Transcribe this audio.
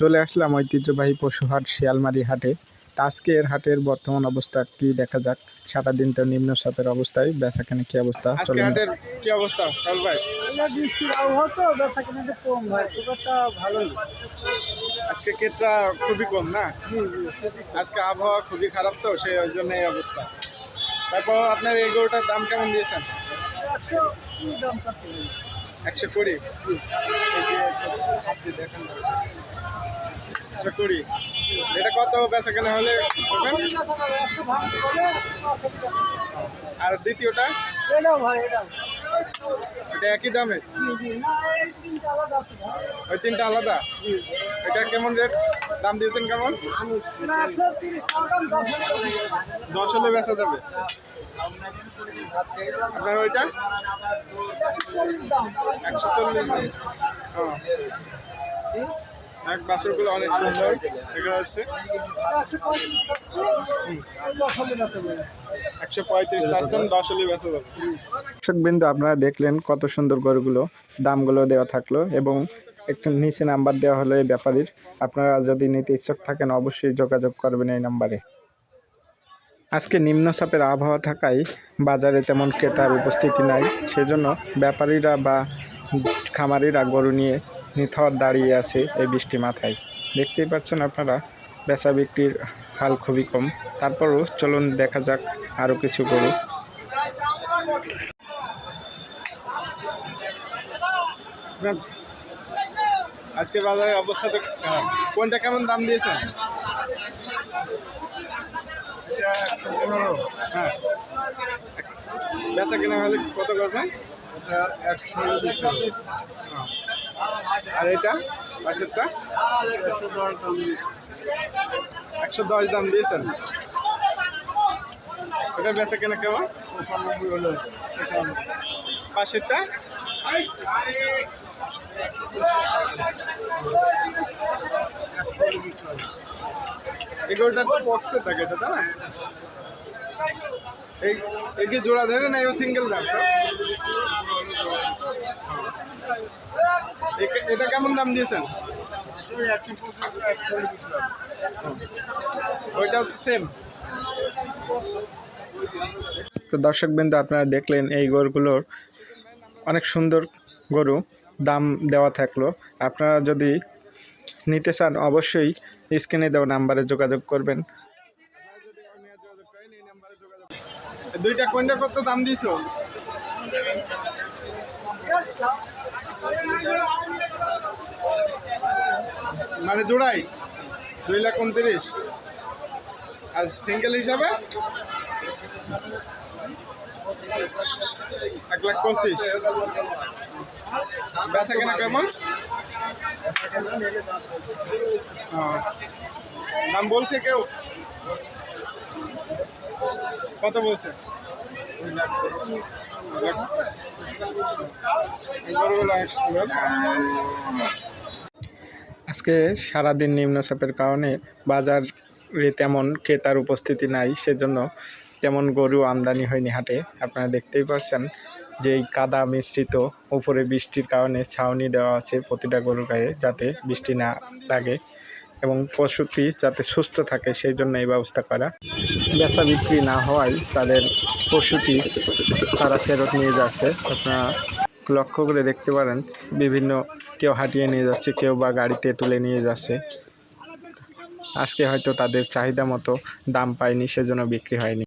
চলে আসলাম ঐতিহ্যবাহী পশুহাট শিয়ালমারি হাটে। আজকের হাটের বর্তমান অবস্থা কি দেখা যাক? সারাদিন তো নিম্ন নিম্নচাপের অবস্থায় বেচাকেনে কি অবস্থা? আজকে হাটের কি অবস্থা কাল ভাই? বৃষ্টির আবহাওয়া তো বেচা কিনা যে কম ভাই খুব একটা ভালোই। আজকে ক্ষেত্রা খুবই কম না? আজকে আবহাওয়া খুবই খারাপ তো সেই ওই জন্য এই অবস্থা। তারপর আপনার এই গরুটার দাম কেমন দিয়েছেন? একশো কুড়ি দেখেন। একশো কুড়ি। এটা কত বেচা কেনা হলে আর দ্বিতীয়টা? এটা একই দামে? ওই তিনটা আলাদা? এটা কেমন রেট? দাম দিয়েছেন কেমন? দশ হলে বেচা যাবে। আপনার ওইটা? একশো চল্লিশ দাম। এক অনেক সুন্দর, দেখা যাচ্ছে। একশো পঁয়ত্রিশ টাকা। দশ আপনারা দেখলেন কত সুন্দর গরুগুলো, দামগুলো দেওয়া থাকল এবং একটু নিচে নাম্বার দেওয়া হলো এই ব্যাপারীর। আপনারা যদি নিতে ইচ্ছুক থাকেন, অবশ্যই যোগাযোগ করবেন এই নাম্বারে। আজকে নিম্নচাপের আবহাওয়া থাকায় বাজারে তেমন ক্রেতার উপস্থিতি নাই, সেজন্য ব্যাপারীরা বা খামারিরা গরু নিয়ে নিথর দাঁড়িয়ে আছে এই বৃষ্টি মাথায়। দেখতেই পাচ্ছেন আপনারা, বেচা বিক্রির হাল খুবই কম। তারপরও চলুন দেখা যাক আরও কিছু গরু। আজকে বাজারের অবস্থা তো খারাপ কোনটা কেমন দাম দিয়েছেন? হ্যাঁ। বেচা কেনা হলে কত করবেন? একশো। আর এটা পাশেরটা একশো দশ দাম দিয়েছেন? এটা বেচা কেনা কেমন? পাশেরটা এগুলোটা তো বক্সে থাকে তাই না? এই এই কি জোড়া ধরে না সিঙ্গেল দাম এটা কেমন দাম দিয়েছেন? ওইটাও তো সেম তো দর্শকবৃন্দ আপনারা দেখলেন এই গরুগুলোর অনেক সুন্দর গরু দাম দেওয়া থাকল। আপনারা যদি নিতে চান অবশ্যই স্ক্রিনে দেওয়া নাম্বারে যোগাযোগ করবেন। দুইটা কোনটা কত দাম দিছো মানে জোড়াই দুই লাখ উনত্রিশ। আর সিঙ্গেল হিসাবে এক লাখ পঁচিশ। বেচা কেনা কেমন? ও, দাম বলছে কেউ? কত বলছে? গরুগুলো। আজকে সারাদিন নিম্নচাপের কারণে বাজারে তেমন ক্রেতার উপস্থিতি নাই, সেজন্য তেমন গরু আমদানি হয়নি হাটে। আপনারা দেখতেই পাচ্ছেন যে এই কাদা মিশ্রিত উপরে বৃষ্টির কারণে ছাউনি দেওয়া আছে প্রতিটা গরুর গায়ে যাতে বৃষ্টি না লাগে এবং পশুটি যাতে সুস্থ থাকে, সেই জন্য এই ব্যবস্থা করা। বেচা বিক্রি না হওয়ায় তাদের পশুটি তারা ফেরত নিয়ে যাচ্ছে। আপনারা লক্ষ্য করে দেখতে পারেন বিভিন্ন কেউ হাঁটিয়ে নিয়ে যাচ্ছে, কেউ বা গাড়িতে তুলে নিয়ে যাচ্ছে। আজকে হয়তো তাদের চাহিদা মতো দাম পায়নি, সেজন্য বিক্রি হয়নি।